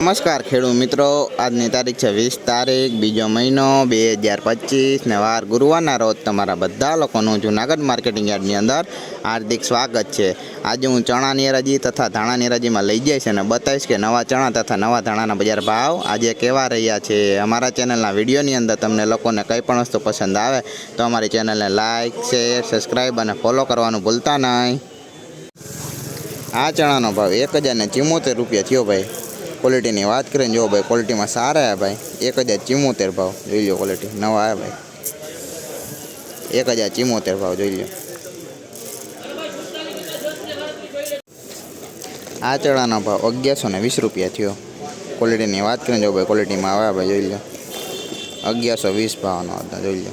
નમસ્કાર ખેડૂત મિત્રો, આજની તારીખ છે વીસ તારીખ, બીજો મહિનો, બે હજાર પચીસ ને વાર ગુરુવારના રોજ તમારા બધા લોકોનું જુનાગઢ માર્કેટિંગ યાર્ડની અંદર હાર્દિક સ્વાગત છે. આજે હું ચણાની હરાજી તથા ધાણાની હરાજીમાં લઈ જઈશ અને બતાવીશ કે નવા ચણા તથા નવા ધાણાના બજાર ભાવ આજે કેવા રહ્યા છે. અમારા ચેનલના વિડીયોની અંદર તમને લોકોને કંઈ પણ વસ્તુ પસંદ આવે તો અમારી ચેનલને લાઇક શેર, સબસ્ક્રાઈબ અને ફોલો કરવાનું ભૂલતા નહીં. આ ચણાનો ભાવ એક હજાર ને ચુમ્મોતેર રૂપિયા થયો ભાઈ. ક્વોલિટીની વાત કરીને જો ભાઈ ક્વોલિટીમાં સારા આવ્યા ભાઈ. એક હજાર ચિમોતેર ભાવ જોઈ લો ક્વોલિટી નવા આવ્યા ભાઈ. એક હજાર ચિમોતેર ભાવ જોઈ લો આ ચણાનો ભાવ અગિયારસો ને વીસ રૂપિયા થયો. ક્વોલિટીની વાત કરીને જો ભાઈ ક્વોલિટીમાં આવે ભાઈ, જોઈ લો અગિયારસો વીસ ભાવનો હતો, જોઈ લો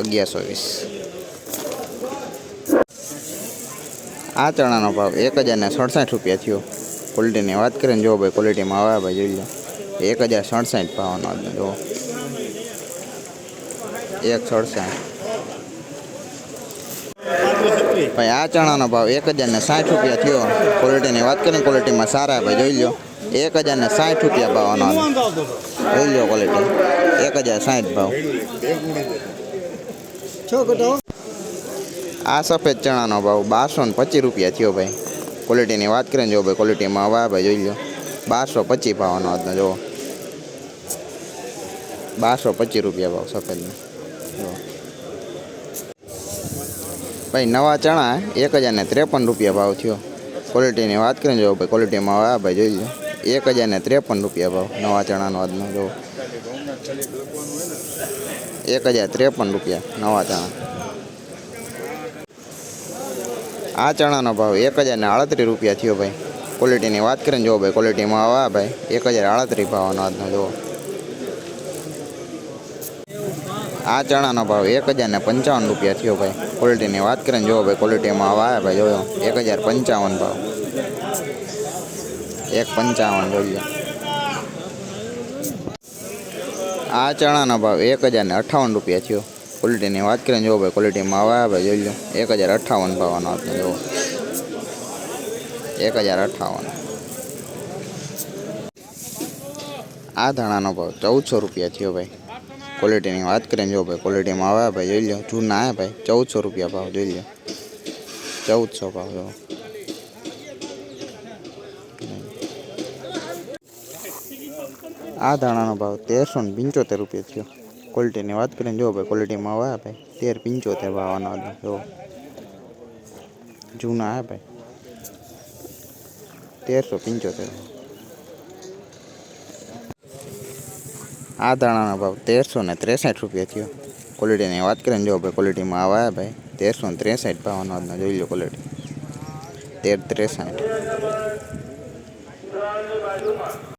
અગિયારસો વીસ. આ ચણાનો ભાવ એક હજારને સડસઠ રૂપિયા થયો. ક્વોલિટીની વાત કરીને જો ભાઈ ક્વોલિટીમાં આવે ભાઈ, જોઈ લો. એક હજાર સડસઠ ભાવનો જો. એક સડસઠ. ભાઈ, આ ચણાનો ભાવ એક હજારને સાઠ રૂપિયા થયો. ક્વોલિટીની વાત કરીને ક્વોલિટીમાં સારા ભાઈ, જોઈ લો. એક હજારને સાઠ રૂપિયા ભાવનો જોઈ લો ક્વોલિટી. એક હજાર સાઠ ભાવ. આ સફેદ ચણાનો ભાવ બારસો ને પચીસ રૂપિયા થયો ભાઈ ક્વોલિટીની વાત કરીએ ને જો ભાઈ ક્વોલિટીમાં આવે ભાઈ જોઈ લો બારસો પચીસ ભાવનો હતો જો બારસો પચીસ રૂપિયા ભાવ સફેદનો જો ભાઈ નવા ચણા એક હજાર ને ત્રેપન રૂપિયા ભાવ થયો ક્વોલિટીની વાત કરીએ ને જો ભાઈ ક્વોલિટીમાં આવે ભાઈ જોઈ લો એક હજાર ને ત્રેપન રૂપિયા ભાવ નવા ચણાનો આજનો જો એક હજાર ત્રેપન રૂપિયા નવા ચણા આ ચણાનો ભાવ એક હજારને આડત્રીસ રૂપિયા થયો ભાઈ. ક્વોલિટીની વાત કરીને જો ભાઈ ક્વોલિટીમાં આવા ભાઈ, એક હજાર આડત્રીસ ભાવનો આજનો જુઓ. આ ચણાનો ભાવ એક હજાર ને પંચાવન રૂપિયા થયો ભાઈ. ક્વોલિટીની વાત કરીને જો ભાઈ ક્વોલિટીમાં આવા ભાઈ, જોયો. એક હજાર પંચાવન ભાવ. એક પંચાવન જોઈએ. આ ચણાનો ભાવ એક હજાર ને અઠ્ઠાવન રૂપિયા થયો. ક્વોલિટીની વાત કરીને જો ભાઈ ક્વોલિટીમાં આવે ભાઈ જોઈ લો એક હજાર અઠ્ઠાવન ભાવનો આપને જુઓ એક હજાર અઠ્ઠાવન આ ધાણાનો ભાવ ચૌદસો રૂપિયા થયો ભાઈ ક્વોલિટીની વાત કરીને જો ભાઈ ક્વોલિટીમાં આવે ભાઈ જોઈ લો જૂના આવે ભાઈ ચૌદસો રૂપિયા ભાવ જોઈ લો ચૌદસો ભાવ જો આ ધાણાનો ભાવ તેરસો ને પંચોતેર રૂપિયા થયો ક્વોલિટીની વાત કરીને જો ભાઈ ક્વોલિટીમાં આવે ભાઈ તેર પંચોતેર ભાવનો હતો જો જૂના આવે ભાઈ તેરસો પંચોતેર આ ધાણાનો ભાવ તેરસો ને ત્રેસઠ રૂપિયા થયો ક્વોલિટીની વાત કરીને જો ભાઈ ક્વોલિટીમાં આવે ભાઈ તેરસો ને ત્રેસઠ ભાવનો હતો જોઈ લો ક્વોલિટી તેર ત્રેસઠ